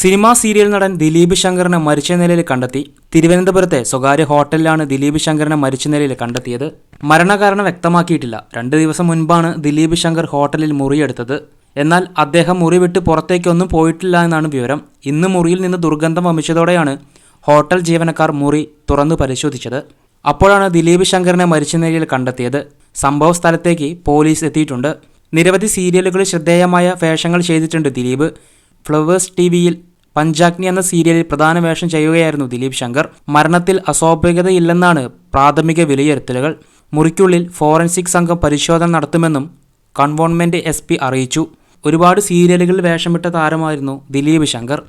Cinema serial നടൻ ദിലീപ് ശങ്കറിനെ മരിച്ച നിലയിൽ കണ്ടെത്തി. തിരുവനന്തപുരത്തെ സ്വകാര്യ ഹോട്ടലിലാണ് ദിലീപ് ശങ്കറിനെ മരിച്ച നിലയിൽ കണ്ടെത്തിയത്. മരണകാരണം വ്യക്തമാക്കിയിട്ടില്ല. രണ്ട് ദിവസം മുൻപാണ് ദിലീപ് ശങ്കർ ഹോട്ടലിൽ മുറിയെടുത്തത്. എന്നാൽ അദ്ദേഹം മുറി വിട്ട് പുറത്തേക്കൊന്നും പോയിട്ടില്ല എന്നാണ് വിവരം. ഇന്ന് മുറിയിൽ നിന്ന് ദുർഗന്ധം വമിച്ചതോടെയാണ് ഹോട്ടൽ ജീവനക്കാർ മുറി തുറന്നു പരിശോധിച്ചത്. അപ്പോഴാണ് ദിലീപ് ശങ്കറിനെ മരിച്ച നിലയിൽ കണ്ടെത്തിയത്. സംഭവ സ്ഥലത്തേക്ക് പോലീസ് എത്തിയിട്ടുണ്ട്. നിരവധി സീരിയലുകളിൽ ശ്രദ്ധേയമായ വേഷങ്ങൾ ചെയ്തിട്ടുണ്ട് ദിലീപ്. ഫ്ലവേഴ്സ് ടി വിയിൽ പഞ്ചാഗ്നി എന്ന സീരിയലിൽ പ്രധാന വേഷം ചെയ്യുകയായിരുന്നു ദിലീപ് ശങ്കർ. മരണത്തിൽ അസ്വാഭാവികതയില്ലെന്നാണ് പ്രാഥമിക വിലയിരുത്തലുകൾ. മുറിക്കുള്ളിൽ ഫോറൻസിക് സംഘം പരിശോധന നടത്തുമെന്നും കൺവോൺമെന്റ് എസ് അറിയിച്ചു. ഒരുപാട് സീരിയലുകളിൽ വേഷമിട്ട താരമായിരുന്നു ദിലീപ് ശങ്കർ.